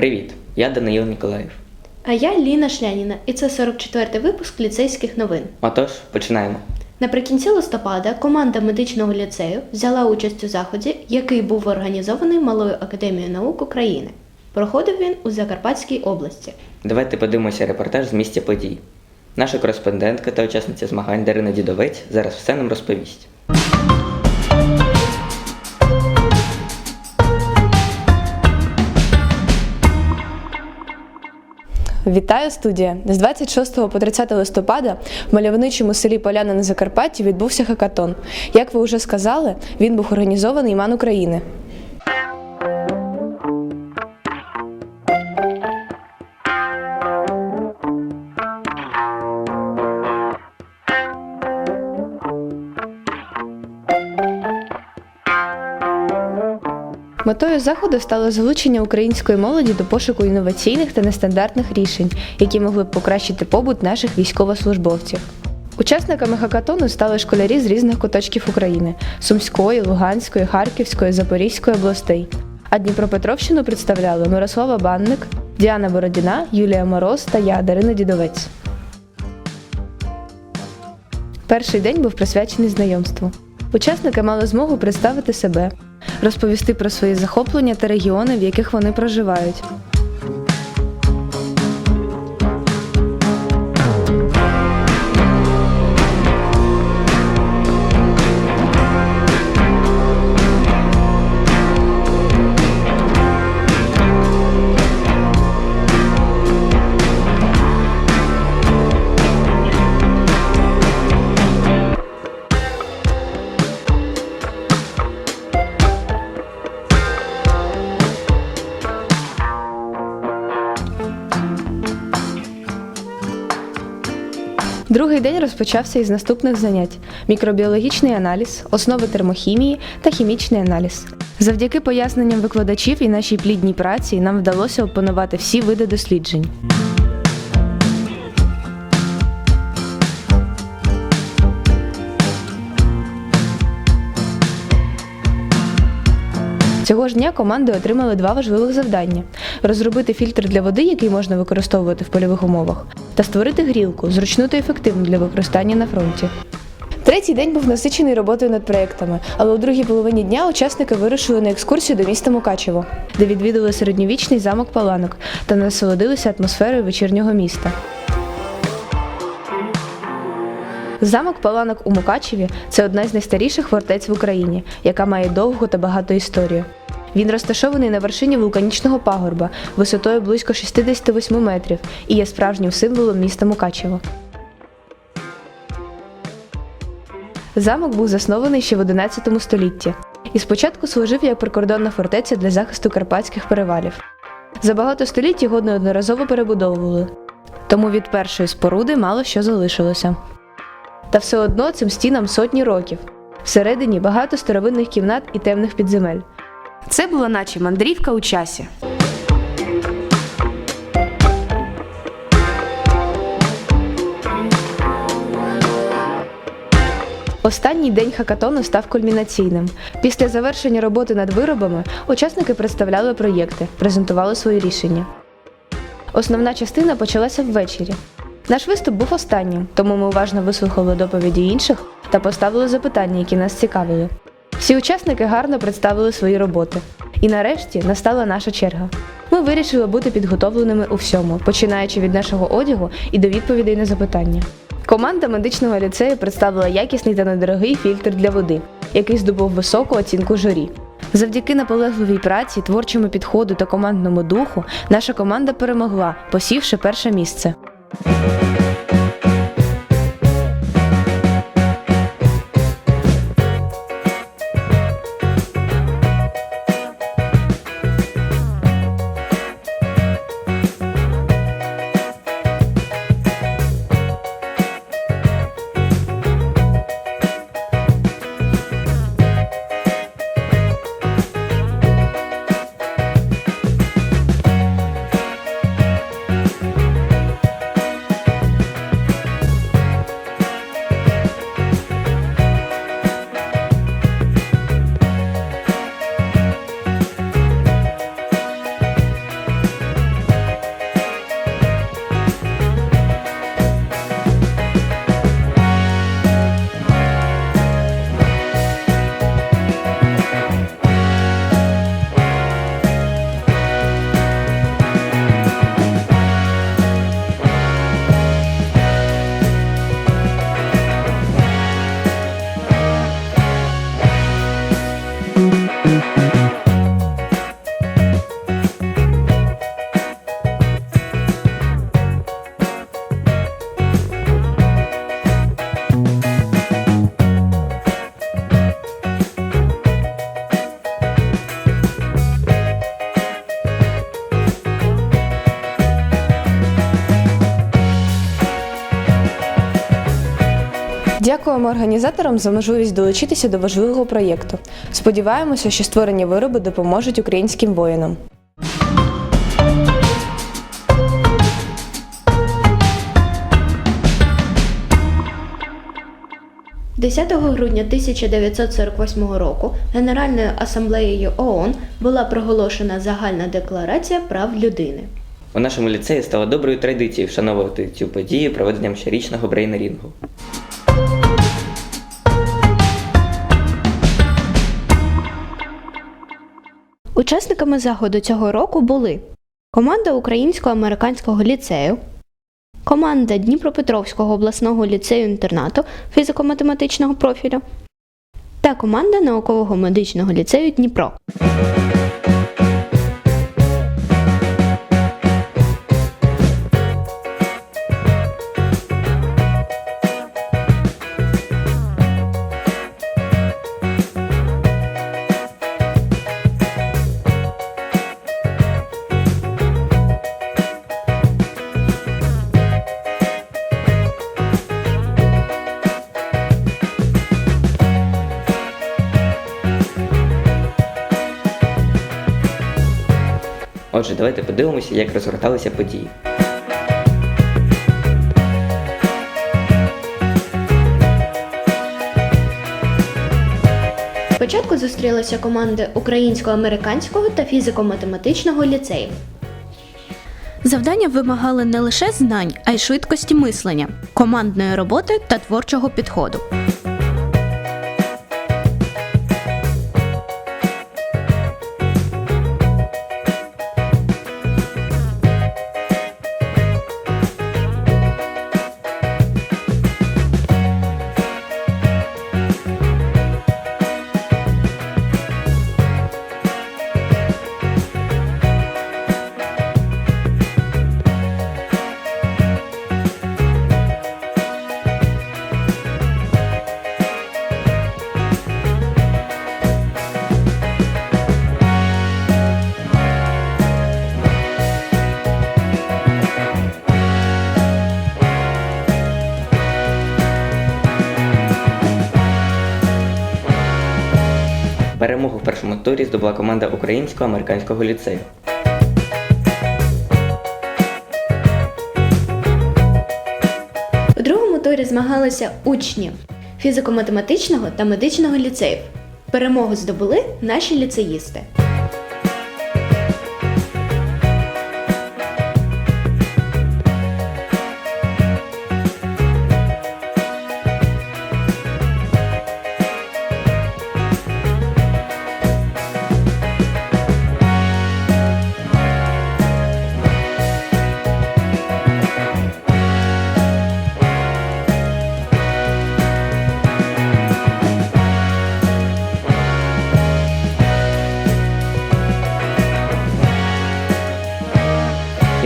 Привіт, я Даниїл Ніколаєв. А я Ліна Шляніна, і це 44-й випуск ліцейських новин. Отож, починаємо. Наприкінці листопада команда медичного ліцею взяла участь у заході, який був організований Малою академією наук України. Проходив він у Закарпатській області. Давайте подивимося репортаж з місця подій. Наша кореспондентка та учасниця змагань Дарина Дідовець зараз все нам розповість. Вітаю студія! З 26 по 30 листопада в мальовничому селі Поляна на Закарпатті відбувся хакатон. Як ви вже сказали, він був організований іман України. Метою заходу стало залучення української молоді до пошуку інноваційних та нестандартних рішень, які могли б покращити побут наших військовослужбовців. Учасниками хакатону стали школярі з різних куточків України Сумської, Луганської, Харківської, Запорізької областей. А Дніпропетровщину представляли Мирослава Банник, Діана Бородіна, Юлія Мороз та я, Дарина Дідовець. Перший день був присвячений знайомству. Учасники мали змогу представити себе, розповісти про свої захоплення та регіони, в яких вони проживають. Другий день розпочався із наступних занять: мікробіологічний аналіз, основи термохімії та хімічний аналіз. Завдяки поясненням викладачів і нашій плідній праці нам вдалося опанувати всі види досліджень. Цього ж дня команди отримали два важливих завдання: розробити фільтр для води, який можна використовувати в польових умовах, та створити грілку, зручну та ефективну для використання на фронті. Третій день був насичений роботою над проектами, але у другій половині дня учасники вирушили на екскурсію до міста Мукачево, де відвідали середньовічний замок Паланок та насолодилися атмосферою вечірнього міста. Замок Паланок у Мукачеві це одна з найстаріших фортець в Україні, яка має довгу та багату історію. Він розташований на вершині вулканічного пагорба висотою близько 68 метрів і є справжнім символом міста Мукачево. Замок був заснований ще в 11 столітті і спочатку служив як прикордонна фортеця для захисту карпатських перевалів. За багато століть його неодноразово перебудовували, тому від першої споруди мало що залишилося. Та все одно цим стінам сотні років. Всередині багато старовинних кімнат і темних підземель. Це була наче мандрівка у часі. Останній день хакатону став кульмінаційним. Після завершення роботи над виробами учасники представляли проєкти, презентували свої рішення. Основна частина почалася ввечері. Наш виступ був останнім, тому ми уважно вислухали доповіді інших та поставили запитання, які нас цікавили. Всі учасники гарно представили свої роботи. І нарешті настала наша черга. Ми вирішили бути підготовленими у всьому, починаючи від нашого одягу і до відповідей на запитання. Команда медичного ліцею представила якісний та недорогий фільтр для води, який здобув високу оцінку журі. Завдяки наполегливій праці, творчому підходу та командному духу наша команда перемогла, посівши перше місце. Дякуємо організаторам за можливість долучитися до важливого проєкту. Сподіваємося, що створені вироби допоможуть українським воїнам. – 10 грудня 1948 року Генеральною асамблеєю ООН була проголошена загальна декларація прав людини. У нашому ліцеї стало доброю традицією вшановувати цю подію проведенням щорічного брейнрінгу. Учасниками заходу цього року були команда Українсько-американського ліцею, команда Дніпропетровського обласного ліцею-інтернату фізико-математичного профілю та команда наукового медичного ліцею Дніпро. Отже, давайте подивимося, як розгорталися події. Спочатку зустрілися команди Українсько-американського та фізико-математичного ліцеїв. Завдання вимагали не лише знань, а й швидкості мислення, командної роботи та творчого підходу. Першому турі здобула команда Українсько-американського ліцею. У другому турі змагалися учні фізико-математичного та медичного ліцеїв. Перемогу здобули наші ліцеїсти.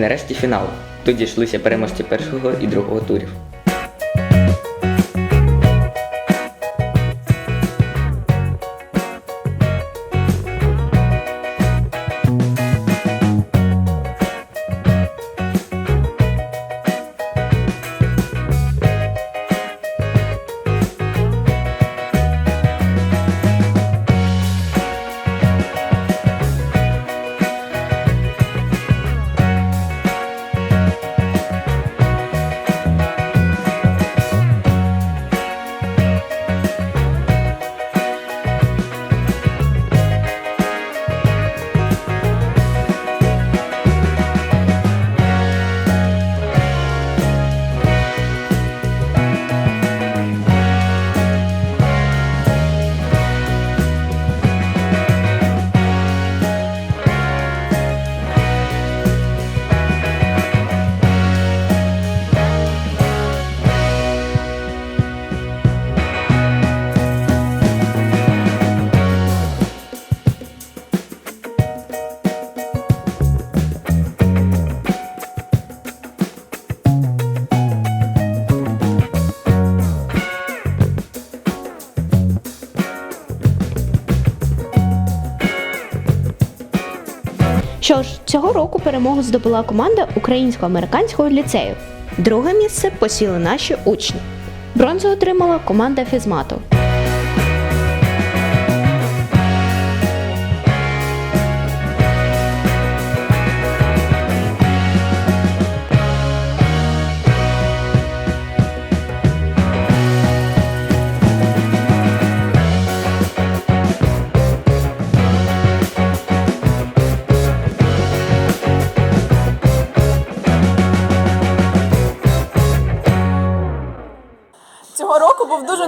Нарешті фінал. Тут дійшлися переможці першого і другого турів. Що ж, цього року перемогу здобула команда Українсько-американського ліцею. Друге місце посіли наші учні. Бронзу отримала команда фізмату.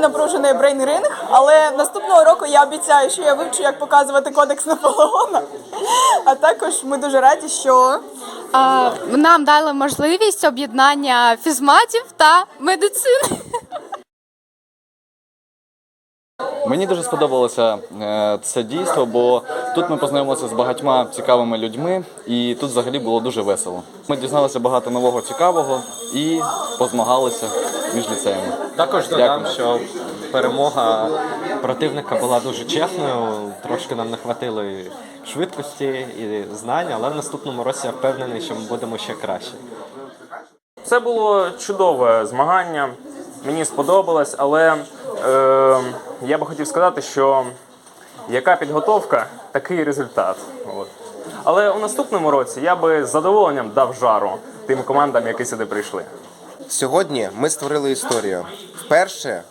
Напружений брейн-ринг, але наступного року я обіцяю, що я вивчу, як показувати кодекс Наполеона. А також ми дуже раді, що А, нам дали можливість об'єднання фізматів та медицини. Мені дуже сподобалося е, це дійство, бо тут ми познайомилися з багатьма цікавими людьми, і тут взагалі було дуже весело. Ми дізналися багато нового цікавого і позмагалися між ліцеями. Також додам, Дякую. що перемога противника була дуже чесною. Трошки нам не хватило швидкості і знань, але в наступному році я впевнений, що ми будемо ще краще. Це було чудове змагання. Мені сподобалось, але е, я би хотів сказати, що яка підготовка, такий результат. От. Але у наступному році я би з задоволенням дав жару тим командам, які сюди прийшли. Сьогодні ми створили історію. Вперше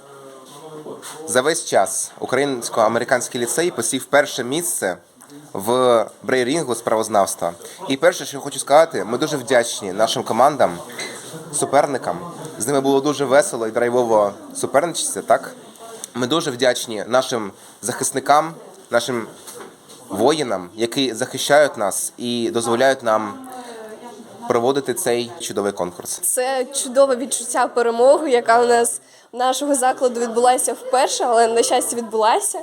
за весь час українсько-американський ліцей посів перше місце в брейрінгу з правознавства. І перше, що я хочу сказати, ми дуже вдячні нашим командам, суперникам. З ними було дуже весело і драйвово суперничатися, так? Ми дуже вдячні нашим захисникам, нашим воїнам, які захищають нас і дозволяють нам проводити цей чудовий конкурс. Це чудове відчуття перемоги, яка у нас нашого закладу відбулася вперше, але на щастя відбулася.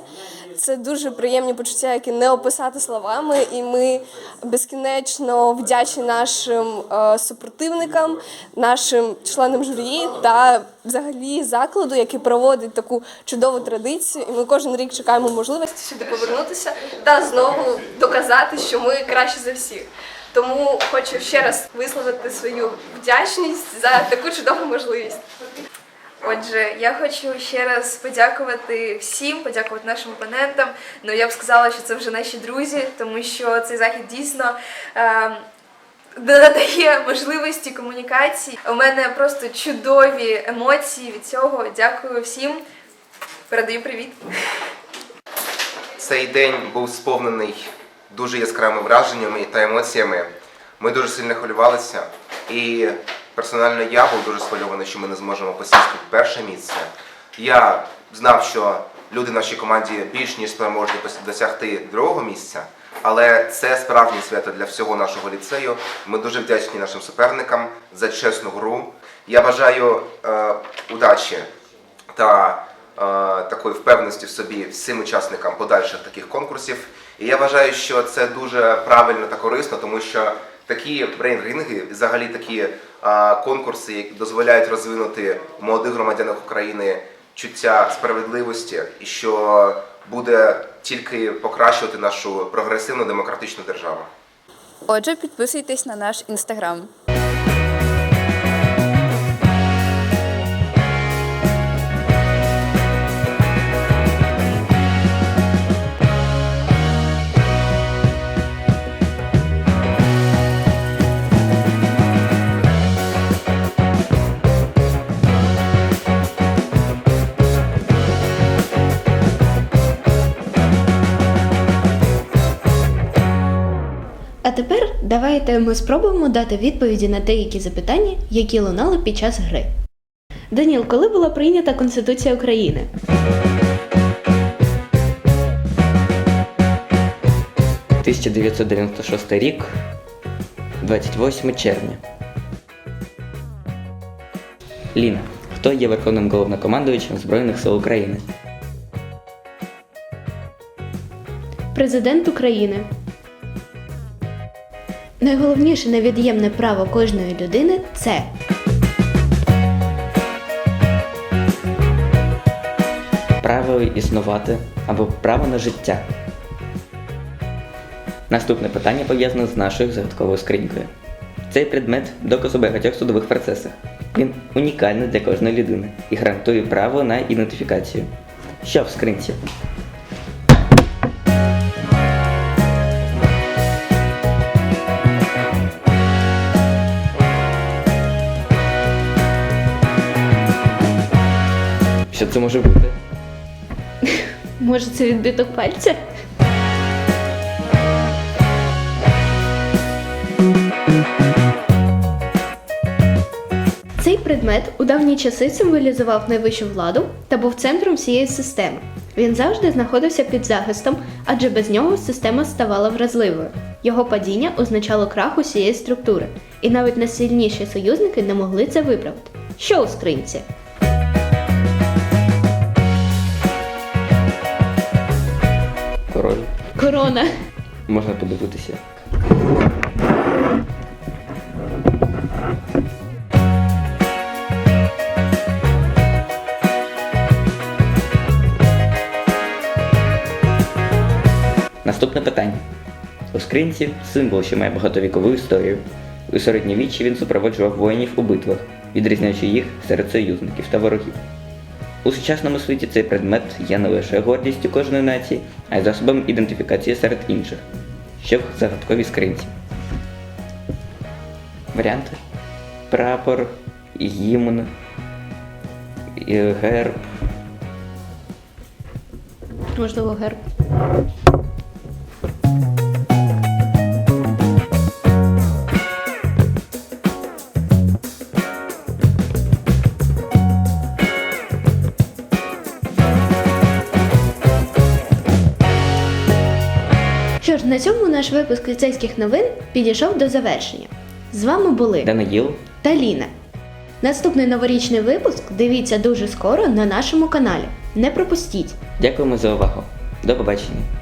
Це дуже приємні почуття, які не описати словами, і ми безкінечно вдячні нашим е, супротивникам, нашим членам журі та взагалі закладу, який проводить таку чудову традицію. І ми кожен рік чекаємо можливості сюди повернутися та знову доказати, що ми краще за всіх. Тому хочу ще раз висловити свою вдячність за таку чудову можливість. Отже, я хочу ще раз подякувати всім, подякувати нашим опонентам. Ну я б сказала, що це вже наші друзі, тому що цей захід дійсно. Е- Надає можливості комунікації. У мене просто чудові емоції від цього. Дякую всім. Передаю привіт. Цей день був сповнений дуже яскравими враженнями та емоціями. Ми дуже сильно хвилювалися, і персонально я був дуже схвильований, що ми не зможемо посісти перше місце. Я знав, що люди в нашій команді більш ніж спроможні досягти другого місця, але це справжнє свято для всього нашого ліцею. Ми дуже вдячні нашим суперникам за чесну гру. Я бажаю е, удачі та е, такої впевненості в собі всім учасникам подальших таких конкурсів. І я вважаю, що це дуже правильно та корисно, тому що такі брейн-ринги, взагалі такі а, конкурси, які дозволяють розвинути молодих громадянах України чуття справедливості, і що буде тільки покращувати нашу прогресивну демократичну державу. Отже, підписуйтесь на наш інстаграм. А тепер давайте ми спробуємо дати відповіді на деякі запитання, які лунали під час гри. Даніл, коли була прийнята Конституція України? – 1996 рік, 28 червня. Ліна. Хто є верховним головнокомандуючим Збройних сил України? Президент України. Найголовніше невід'ємне право кожної людини це Право існувати або право на життя. Наступне питання пов'язане з нашою загадковою скринькою. Цей предмет доказ у багатьох судових процесах. Він унікальний для кожної людини і гарантує право на ідентифікацію. Що в скринці? Що це може бути? Може, це відбиток пальця? Цей предмет у давні часи символізував найвищу владу та був центром всієї системи. Він завжди знаходився під захистом, адже без нього система ставала вразливою. Його падіння означало крах усієї структури, і навіть найсильніші союзники не могли це виправити. Що у скринці? Король. Корона. Можна подивитися. Наступне питання. У скринці символ, що має багатовікову історію. У середньовіччі він супроводжував воїнів у битвах, відрізняючи їх серед союзників та ворогів. У сучасному світі цей предмет є не лише гордістю кожної нації, а й засобом ідентифікації серед інших, що в загадковій скринці. Варіанти: прапор, гімн, герб. Можливо, герб. На цьому наш випуск ліцейських новин підійшов до завершення. З вами були Даниїл. та Ліна. Наступний новорічний випуск дивіться дуже скоро на нашому каналі. Не пропустіть! Дякуємо за увагу. До побачення.